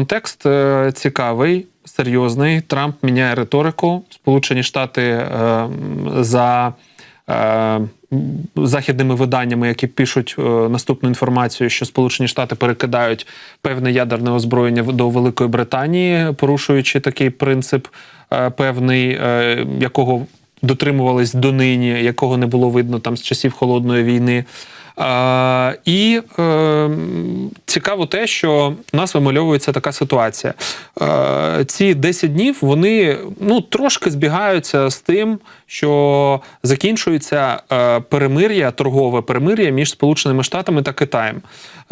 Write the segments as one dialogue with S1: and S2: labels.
S1: контекст е, цікавий, серйозний. Трамп міняє риторику. Сполучені Штати е, за е, західними виданнями, які пишуть наступну інформацію, що Сполучені Штати перекидають певне ядерне озброєння до Великої Британії, порушуючи такий принцип певний, якого дотримувались донині, якого не було видно там з часів холодної війни. І е, цікаво те, що у нас вимальовується така ситуація. Е, ці 10 днів вони ну трошки збігаються з тим, що закінчується е, перемир'я, торгове перемир'я між Сполученими Штатами та Китаєм.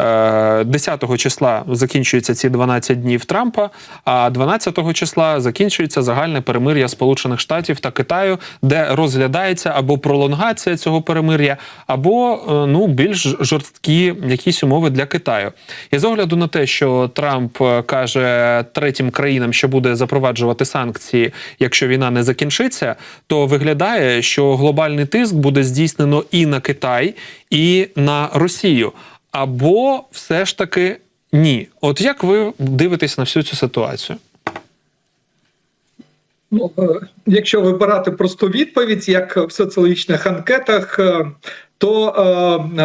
S1: Е, 10 числа закінчуються ці 12 днів Трампа, а 12 числа закінчується загальне перемир'я Сполучених Штатів та Китаю, де розглядається або пролонгація цього перемир'я, або ну більш жорсткі якісь умови для Китаю. І з огляду на те, що Трамп е, каже третім країнам, що буде запроваджувати санкції, якщо війна не закінчиться, то виглядає, що глобальний тиск буде здійснено і на Китай, і на Росію. Або все ж таки ні. От як ви дивитесь на всю цю ситуацію?
S2: Ну, е, якщо вибирати просту відповідь, як в соціологічних анкетах, е, то е,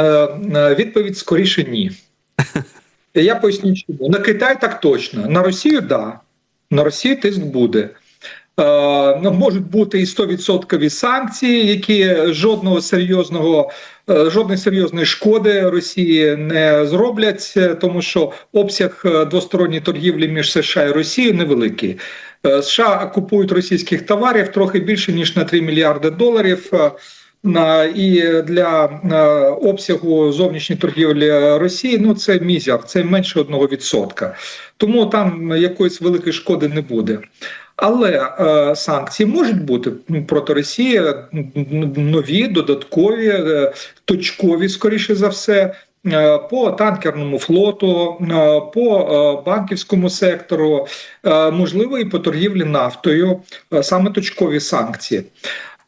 S2: е, відповідь скоріше ні. Я поясню, чому. На Китай так точно, на Росію. Да. На Росію тиск буде. Е, ну, можуть бути і 100% санкції, які жодного серйозного, е, жодної серйозної шкоди Росії не зроблять, е, тому що обсяг е, двосторонньої торгівлі між США і Росією невеликий. Е, США купують російських товарів трохи більше ніж на 3 мільярди доларів. І для е, обсягу зовнішньої торгівлі Росії ну це мізер, це менше 1%. Тому там якоїсь великої шкоди не буде. Але е, санкції можуть бути проти Росії нові, додаткові, е, точкові, скоріше за все. е, По танкерному флоту, е, по е, банківському сектору, е, можливо, і по торгівлі нафтою, е, саме точкові санкції.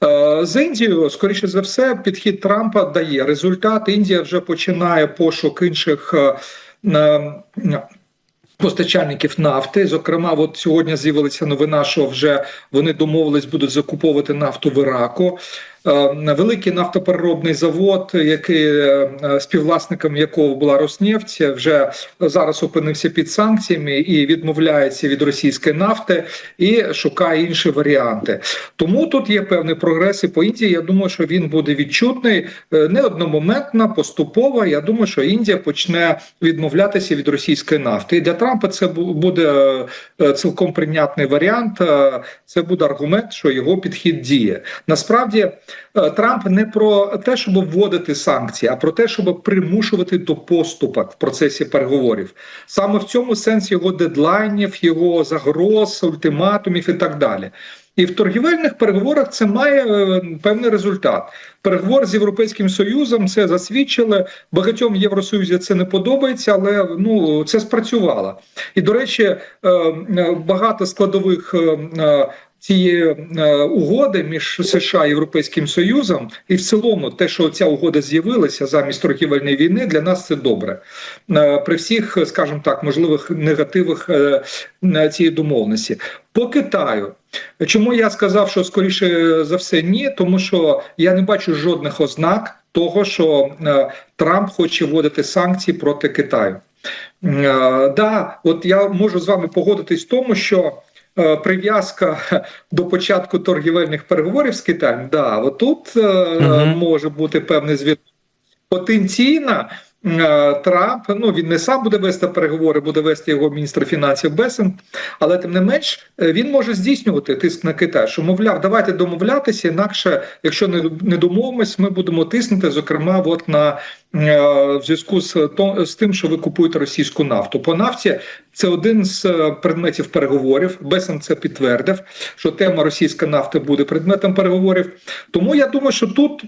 S2: Е, З Індією, скоріше за все, підхід Трампа дає результат. Індія вже починає пошук інших е, постачальників нафти. Зокрема, от сьогодні з'явилася новина, що вже вони домовились будуть закуповувати нафту в Іраку. Е, Великий нафтопереробний завод, який е, співвласником якого була Роснефть, вже зараз опинився під санкціями і відмовляється від російської нафти і шукає інші варіанти. Тому тут є певний прогрес і по Індії. Я думаю, що він буде відчутний е, не одномоментно, поступово. Я думаю, що Індія почне відмовлятися від російської нафти. І для Трампа це буде е, цілком прийнятний варіант. Е, Це буде аргумент, що його підхід діє. Насправді е, Трамп не про те, щоб вводити санкції, а про те, щоб примушувати до поступок в процесі переговорів. Саме в цьому сенс його дедлайнів, його загроз, ультиматумів і так далі. І в торгівельних переговорах це має е, певний результат. Переговор з європейським союзом це засвідчили. Багатьом Євросоюзі це не подобається, але ну це спрацювало. І до речі, е, е, багато складових. Цієї е, угоди між США і Європейським Союзом, і в цілому, те, що ця угода з'явилася замість торгівельної війни, для нас це добре. Е, При всіх, скажімо так, можливих негативах е, цієї домовленості. По Китаю, чому я сказав, що скоріше за все ні, тому що я не бачу жодних ознак того, що Трамп хоче вводити санкції проти Китаю. Да, от я можу з вами погодитись в тому, що прив'язка до початку торгівельних переговорів з Китаєм, да, отут е,
S1: Мгм.
S2: може бути певний зв'язок. Потенційно е, Трамп, ну він не сам буде вести переговори, буде вести його міністр фінансів Бесен, але тим не менш е, він може здійснювати тиск на Китай, що мовляв, давайте домовлятися, інакше, якщо не, не домовимось, ми будемо тиснути, зокрема, от на е, в зв'язку з з тим, що ви купуєте російську нафту. По нафті це один з е, предметів переговорів. Бесен це підтвердив, що тема російська нафта буде предметом переговорів. Тому я думаю, що тут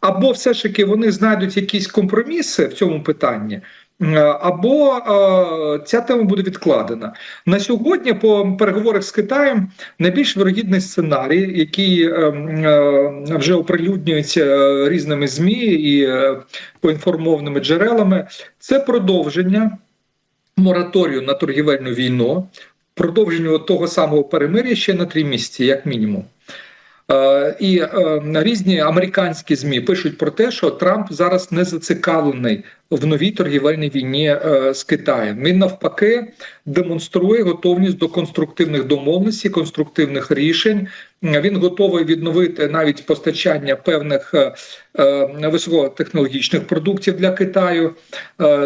S2: або все ж таки вони знайдуть якісь компроміси в цьому питанні. М, Або е, ця тема буде відкладена на сьогодні. По переговорах з Китаєм найбільш вирогідний сценарій, який е, е, вже оприлюднюється е, різними змі і е, поінформованими джерелами, це продовження мораторію на торгівельну війну, продовженню того самого перемир'я ще на три місяці, як мінімум. Е, І е, різні американські змі пишуть про те, що Трамп зараз не зацікавлений в новій торгівельній війні е, з Китаєм. Він навпаки демонструє готовність до конструктивних домовленостей, конструктивних рішень. Він готовий відновити навіть постачання певних е, е, високотехнологічних продуктів для Китаю.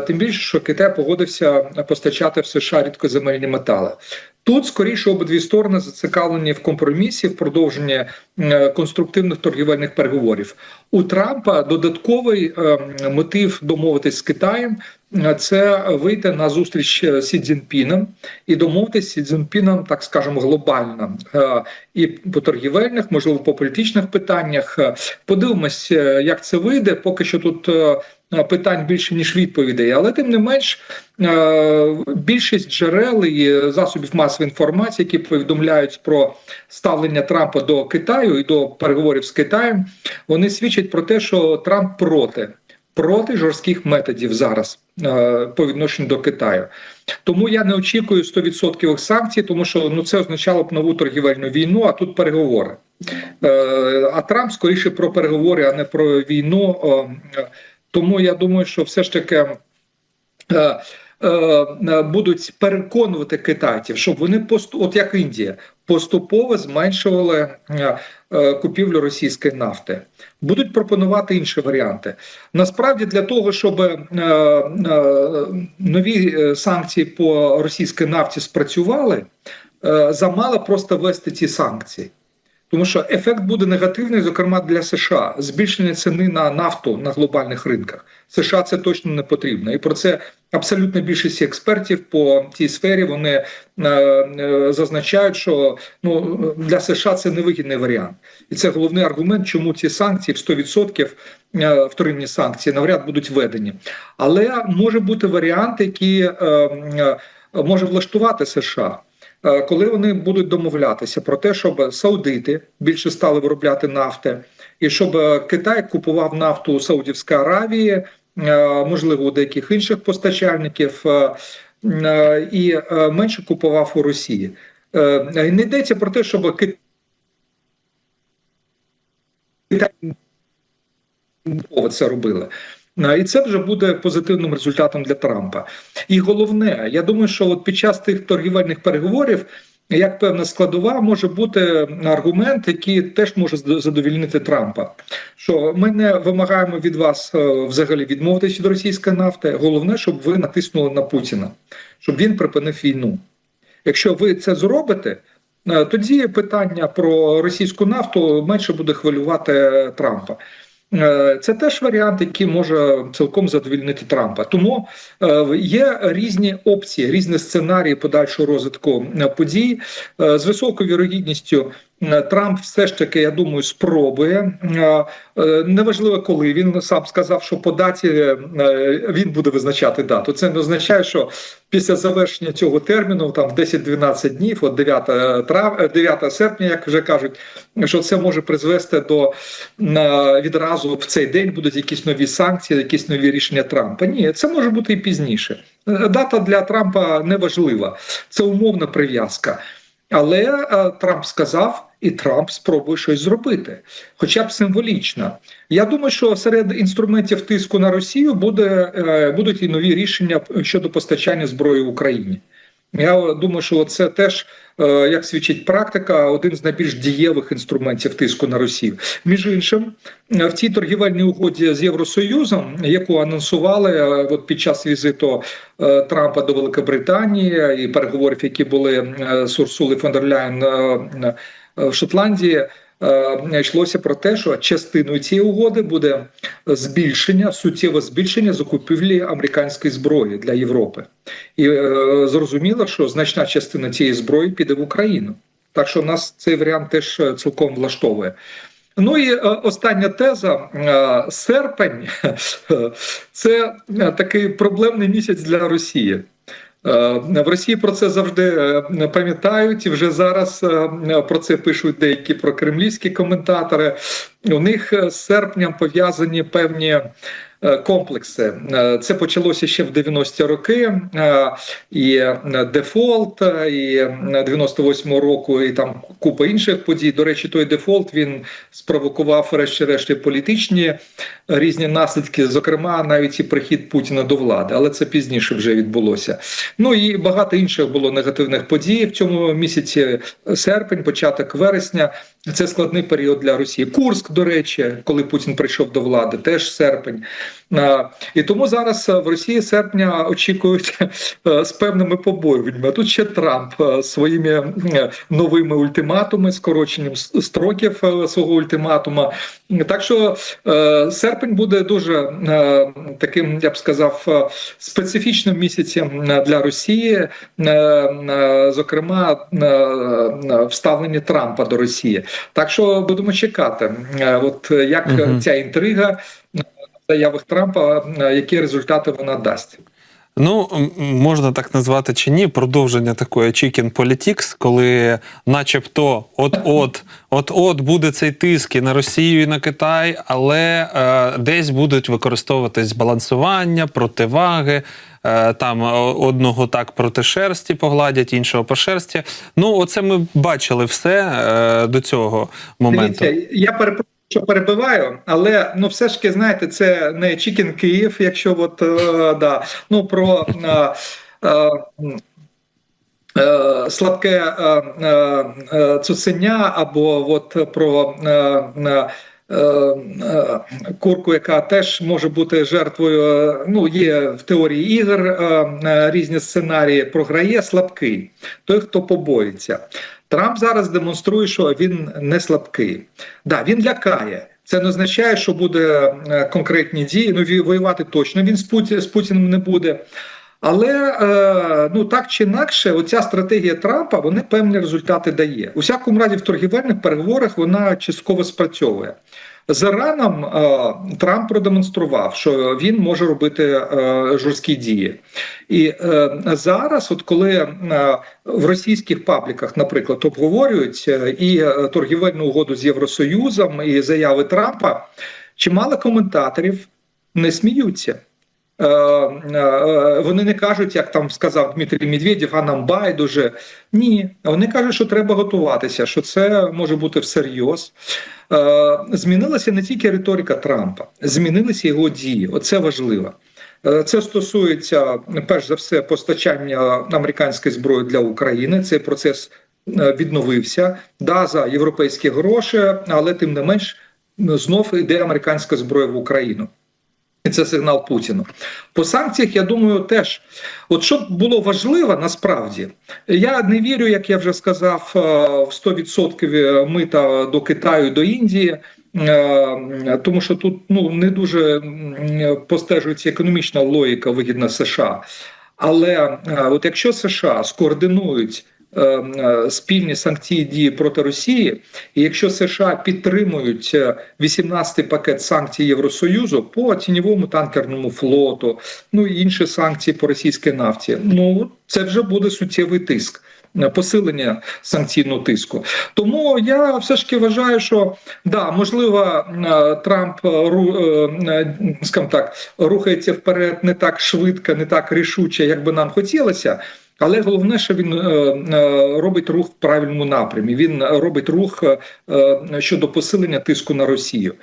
S2: Тим більше, що Китай погодився постачати в США рідкоземельні метали. Тут скоріше обидві сторони зацікавлені в компромісі, в продовженні конструктивних торгівельних переговорів. У Трампа додатковий е, мотив домовитись з Китаєм. е, Це вийти на зустріч з Сі Цзіньпіном і домовитися з Сі Цзіньпіном, так скажемо, глобально Е, і по торгівельних, можливо, по політичних питаннях. Е, Подивимось, е, як це вийде. Поки що тут е, питань більше ніж відповідей, але тим не менш е, більшість джерел і засобів масової інформації, які повідомляють про ставлення Трампа до Китаю і до переговорів з Китаєм, вони свідчать про те, що Трамп проти. Проти жорстких методів зараз е, по відношенню до Китаю, тому я не очікую 100% санкцій, тому що ну це означало б нову торгівельну війну. А тут переговори. Е, а Трамп скоріше про переговори, а не про війну. Е, тому я думаю, що все ж таки. е, е, Будуть переконувати китайців, щоб вони посту, от як Індія, поступово зменшували е, е, купівлю російської нафти. Будуть пропонувати інші варіанти. Насправді, для того, щоб е, е, нові е, санкції по російській нафті спрацювали, е, замало просто ввести ці санкції. Тому що ефект буде негативний, зокрема для США. Збільшення ціни на нафту на глобальних ринках. США це точно не потрібно. І про це абсолютна більшість експертів по цій сфері вони е, е, зазначають, що ну для США це невигідний варіант, і це головний аргумент, чому ці санкції в 100% е, вторинні санкції навряд будуть введені. Але може бути варіант, який е, е, може влаштувати США. Е, коли вони будуть домовлятися про те, щоб саудити більше стали виробляти нафти, і щоб е, Китай купував нафту у Саудівській Аравії, е, можливо, у деяких інших постачальників, і менше купував у Росії. Не йдеться про те, щоб Китай це робили. І це вже буде позитивним результатом для Трампа. І головне, я думаю, що от під час тих торгівельних переговорів, як певна складова, може бути аргумент, який теж може задовільнити Трампа. Що ми не вимагаємо від вас е, взагалі відмовитися від російської нафти. Головне, щоб ви натиснули на Путіна, щоб він припинив війну. Якщо ви це зробите, е, тоді питання про російську нафту менше буде хвилювати Трампа. Е, Це теж варіант, який може цілком задовільнити Трампа. Тому е, є різні опції, різні сценарії подальшого розвитку е, подій з високою вірогідністю. Е, Трамп все ж таки, я думаю, спробує Е, е, неважливо, коли він сам сказав, що по даті він буде визначати дату. Це не означає, що після завершення цього терміну, там в 10-12 днів, от 9 трав... е, 9 серпня, як вже кажуть, що це може призвести до відразу в цей день будуть якісь нові санкції, якісь нові рішення Трампа. Ні, це може бути і пізніше. Дата для Трампа не важлива, це умовна прив'язка. Але е, Трамп сказав, і Трамп спробує щось зробити, хоча б символічно. Я думаю, що серед інструментів тиску на Росію буде, е, будуть і нові рішення щодо постачання зброї Україні. Я думаю, що це теж, е, як свідчить практика, один з найбільш дієвих інструментів тиску на Росію. Між іншим, е, в цій торгівельній угоді з Євросоюзом, яку анонсували е, от під час візиту Трампа до Великобританії і переговорів, які були з Урсули фон дер Ляєн е, в Шотландії. Е, Йшлося про те, що частиною цієї угоди буде збільшення, суттєве збільшення закупівлі американської зброї для Європи, і е, зрозуміло, що значна частина цієї зброї піде в Україну. Так що нас цей варіант теж е, цілком влаштовує. Ну і остання теза: серпень це такий проблемний місяць для Росії. Е, В Росії про це завжди е, пам'ятають, і вже зараз е, про це пишуть деякі прокремлівські коментатори. У них з серпням пов'язані певні комплекси. Е, Це почалося ще в 90-ті роки, е, і е, дефолт, е, і е, 98-го року, і там купа інших подій. До речі, той дефолт він спровокував, врешті-решт, політичні різні наслідки, зокрема, навіть і прихід Путіна до влади, але це пізніше вже відбулося. Ну і багато інших було негативних подій в цьому місяці. Серпень, початок вересня. Це складний період для Росії. Курск, до речі, коли Путін прийшов до влади, теж серпень. І тому зараз в Росії серпня очікують е, з певними побоюваннями. Тут ще Трамп е, своїми е, новими ультиматумами, скороченням строків е, свого ультиматума. Так що е, серпень буде дуже е, таким, я б сказав, е, специфічним місяцем е, для Росії, е, е, зокрема, е, е, вставлення Трампа до Росії. Так що будемо чекати, е, от як
S1: угу.
S2: ця інтрига е, заявах Трампа, е, які результати вона дасть.
S1: Ну, можна так назвати чи ні, продовження такої chicken politics, коли начебто от-от, от-от буде цей тиск і на Росію, і на Китай, але е, десь будуть використовуватись балансування, противаги. Е, там е, одного так проти шерсті погладять, іншого по шерсті. Ну, оце ми бачили все е, до цього моменту.
S2: Дивіться, я перепрошую, що перебиваю, але ну все ж таки, знаєте, це не Чікін Київ, якщо от е, да, ну про. е, е, е, Слабке е, цуценя або от про курку, яка теж може бути жертвою. Ну, є в теорії ігор різні сценарії. Програє слабкий, той, хто побоїться. Трамп зараз демонструє, що він не слабкий. Да, він лякає. Це не означає, що буде е, конкретні дії. Ну, воювати точно він з, Путі, з Путіним не буде. Але е, ну так чи інакше, оця стратегія Трампа вони певні результати дає. У всякому разі, в торгівельних переговорах вона частково спрацьовує. З Іраном е, Трамп продемонстрував, що він може робити е, жорсткі дії. І зараз, от коли в російських пабліках, наприклад, обговорюють і торгівельну угоду з Євросоюзом, і заяви Трампа, чимало коментаторів не сміються. Е, е, Вони не кажуть, як там сказав Дмитрій Медведєв, а нам байдуже. Ні, вони кажуть, що треба готуватися, що це може бути всерйоз. Е, Змінилася не тільки риторика Трампа, змінилися його дії. Оце важливо. Це стосується перш за все постачання американської зброї для України. Цей процес відновився да за європейські гроші, але тим не менш знов йде американська зброя в Україну. І це сигнал Путіну. По санкціях, я думаю, теж, от що було важливо насправді, я не вірю, як я вже сказав, е, в 100% мита до Китаю, до Індії. е, Тому що тут ну не дуже постежується економічна логіка вигідна США. Але е, от якщо США скоординують спільні санкції дії проти Росії, і якщо США підтримують е, 18-й пакет санкцій Євросоюзу по тіньовому танкерному флоту, ну і інші санкції по російській нафті, ну це вже буде суттєвий тиск. е, Посилення санкційного тиску, тому я все ж таки вважаю, що да, можливо, е, Трамп е, е, е, скажімо так рухається вперед не так швидко, не так рішуче, як би нам хотілося. Але головне, що він е, е, робить рух в правильному напрямі. Він робить рух е, щодо посилення тиску на Росію.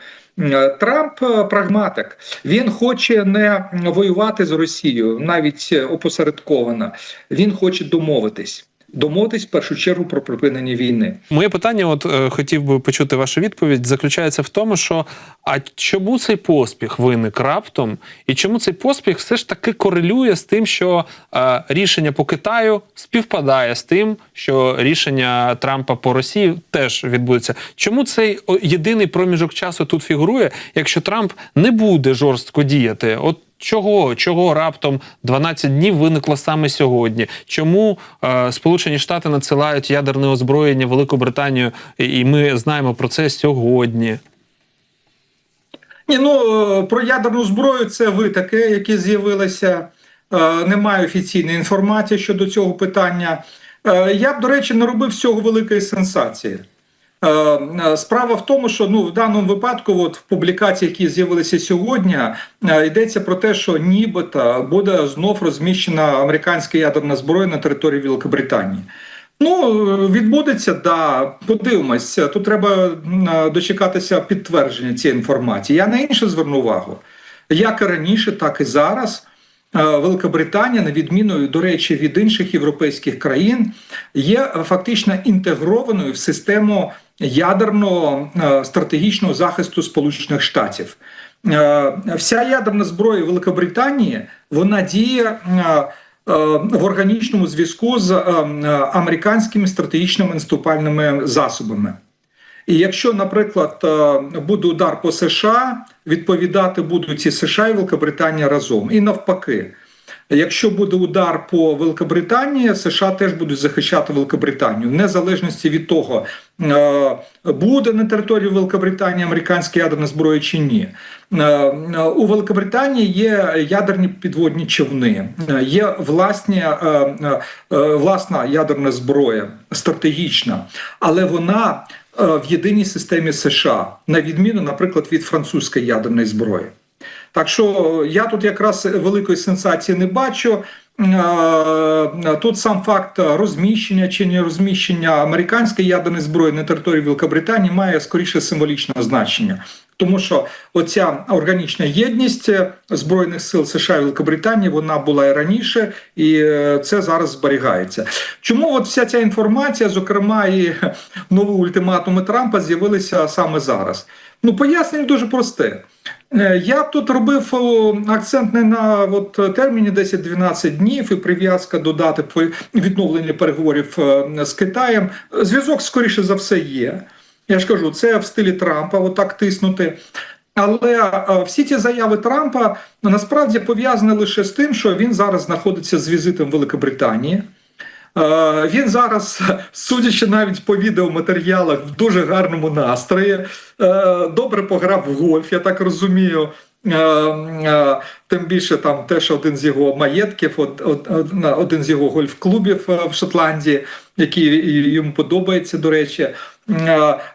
S2: Трамп прагматик. Він хоче не воювати з Росією, навіть опосередковано. Він хоче домовитись. Домовитись в першу чергу про припинення війни.
S1: Моє питання, от е, хотів би почути вашу відповідь, заключається в тому, що а чому цей поспіх виник раптом, і чому цей поспіх все ж таки корелює з тим, що е, рішення по Китаю співпадає з тим, що рішення Трампа по Росії теж відбудеться. Чому цей єдиний проміжок часу тут фігурує, якщо Трамп не буде жорстко діяти? От Чого чого раптом 12 днів виникло саме сьогодні? Чому е, Сполучені Штати надсилають ядерне озброєння в Велику Британію, і ми знаємо про це сьогодні?
S2: Ні, ну е, про ядерну зброю це витоки, які з'явилися. Е, Немає офіційної інформації щодо цього питання. Е, Я б, до речі, не робив з цього великої сенсації. Е, е, Справа в тому, що ну в даному випадку, от в публікаціях, які з'явилися сьогодні, е, йдеться про те, що нібито буде знов розміщена американська ядерна зброя на території Великобританії. Ну, відбудеться, да, подивимось. Тут треба дочекатися підтвердження цієї інформації. Я на інше зверну увагу. Як і раніше, так і зараз. Великобританія, на відміну, до речі, від інших європейських країн, є фактично інтегрованою в систему ядерного е, стратегічного захисту Сполучених Штатів. Е, Вся ядерна зброя Великобританії вона діє. е, В органічному зв'язку з американськими стратегічними наступальними засобами. І якщо, наприклад, буде удар по США, відповідати будуть і США і Великобританія разом, і навпаки. Якщо буде удар по Великобританії, США теж будуть захищати Великобританію, в незалежності від того, е, буде на території Великобританії американська ядерна зброя чи ні. Е, У Великобританії є ядерні підводні човни, е, є власні, власна ядерна зброя, стратегічна, але вона в єдиній системі США, на відміну, наприклад, від французької ядерної зброї. Так що я тут якраз великої сенсації не бачу. Е, Тут сам факт розміщення чи не розміщення американської ядерної зброї на території Великобританії має скоріше символічне значення. Тому що оця органічна єдність збройних сил США і Великобританії вона була і раніше, і е, це зараз зберігається. Чому от вся ця інформація, зокрема і нові ультиматуми Трампа, з'явилися саме зараз? Ну пояснення дуже просте. Е, Я тут робив акцент не на от, терміні 10-12 днів і прив'язка до дати відновлення переговорів е, з Китаєм. Зв'язок, скоріше за все, є. Я ж кажу, це в стилі Трампа, отак тиснути. Але е, всі ті заяви Трампа насправді пов'язані лише з тим, що він зараз знаходиться з візитом Великобританії. Е, Він зараз, судячи навіть по відеоматеріалах, в дуже гарному настрої. Е, Добре пограв в гольф, я так розумію. Е, Тим більше там теж один з його маєтків, один з його гольф-клубів в Шотландії, який йому подобається, до речі.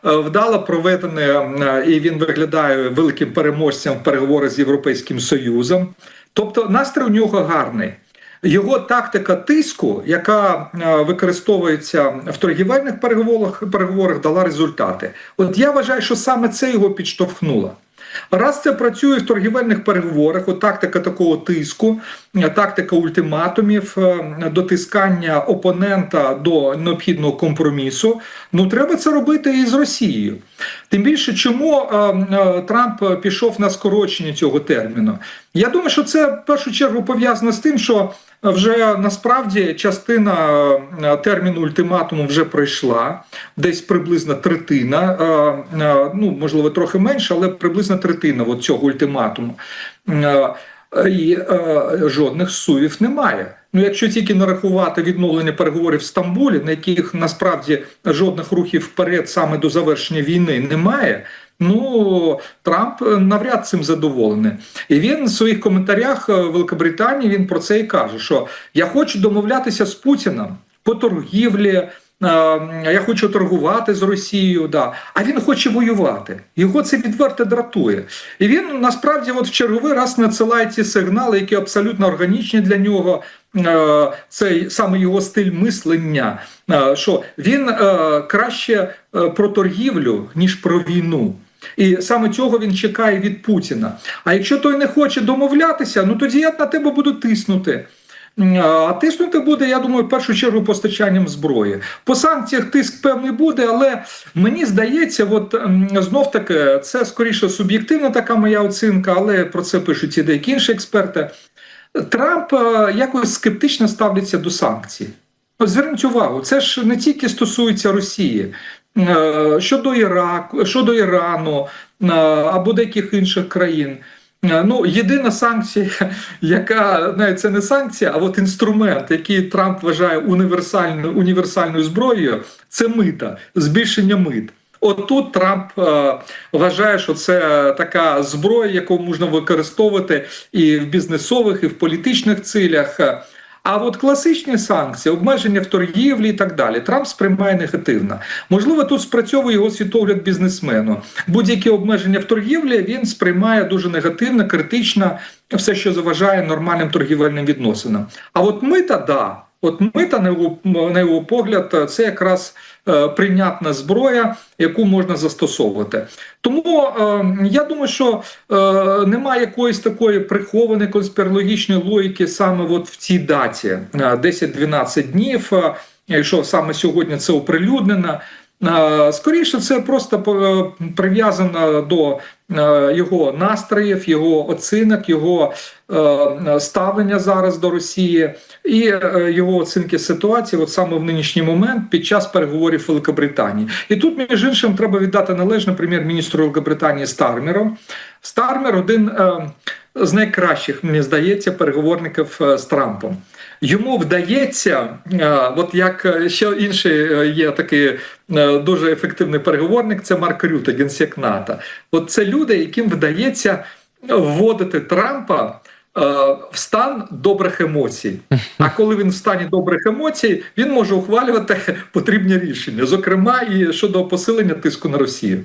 S2: Вдало проведене, і він виглядає великим переможцем в переговорах з Європейським Союзом. Тобто настрій у нього гарний. Його тактика тиску, яка е, використовується в торгівельних переговорах, переговорах, дала результати. От я вважаю, що саме це його підштовхнуло. Раз це працює в торгівельних переговорах, от тактика такого тиску, е, тактика ультиматумів, е, дотискання опонента до необхідного компромісу. Ну треба це робити і з Росією. Тим більше, чому Трамп пішов на скорочення цього терміну? Я думаю, що це в першу чергу пов'язано з тим, що вже насправді частина е, терміну ультиматуму вже пройшла, десь приблизно третина, е, е, ну можливо трохи менше, але приблизно третина от цього ультиматуму. І жодних сувів немає. Ну, якщо тільки нарахувати відновлення переговорів в Стамбулі, на яких насправді жодних рухів вперед саме до завершення війни немає. Ну Трамп навряд цим задоволений, і він в своїх коментарях е, в Великобританії він про це і каже: що я хочу домовлятися з Путіном по торгівлі. е, Я хочу торгувати з Росією, да. а він хоче воювати. Його це відверто дратує. І він насправді, от в черговий раз надсилає ці сигнали, які абсолютно органічні для нього. Е, Це саме його стиль мислення. Що він краще про торгівлю ніж про війну. І саме цього він чекає від Путіна. А якщо той не хоче домовлятися, ну тоді я на тебе буду тиснути. А тиснути буде, я думаю, в першу чергу постачанням зброї. По санкціях тиск певний буде, але мені здається, от знов таки це скоріше суб'єктивна така моя оцінка, але про це пишуть і деякі інші експерти. Трамп е, якось скептично ставляться до санкцій. Зверніть увагу, це ж не тільки стосується Росії. Е, Щодо Іраку, щодо Ірану е, або деяких інших країн. Е, Ну, єдина санкція, яка навіть це не санкція, а от інструмент, який Трамп вважає універсальною універсальною зброєю, це мита, збільшення мит. От тут Трамп е, вважає, що це така зброя, яку можна використовувати і в бізнесових, і в політичних цілях. А от класичні санкції, обмеження в торгівлі і так далі, Трамп сприймає негативно. Можливо, тут спрацьовує його світогляд бізнесмену. Будь-які обмеження в торгівлі він сприймає дуже негативно, критично, все, що заважає нормальним торгівельним відносинам. А от мита, да. От мита, на його, погляд, це якраз е, прийнятна зброя, яку можна застосовувати. Тому е, я думаю, що е, немає якоїсь такої прихованої конспірологічної логіки саме от в цій даті е, 10-12 днів. Якщо саме сьогодні це оприлюднено, Скоріше, це просто е, прив'язано до е, його настроїв, його оцінок, його е, ставлення зараз до Росії і е, його оцінки ситуації, от саме в нинішній момент під час переговорів Великобританії. І тут, між іншим, треба віддати належне прем'єр-міністру Великобританії Стармеру. Стармер один е, з найкращих, мені здається, переговорників е, з Трампом. Йому вдається, е, от як е, ще інший е, є такий дуже ефективний переговорник, це Марк Рюте, генсек НАТО. От це люди, яким вдається вводити Трампа. В стан добрих емоцій. А коли він в стані добрих емоцій, він може ухвалювати потрібні рішення, зокрема і щодо посилення тиску на Росію.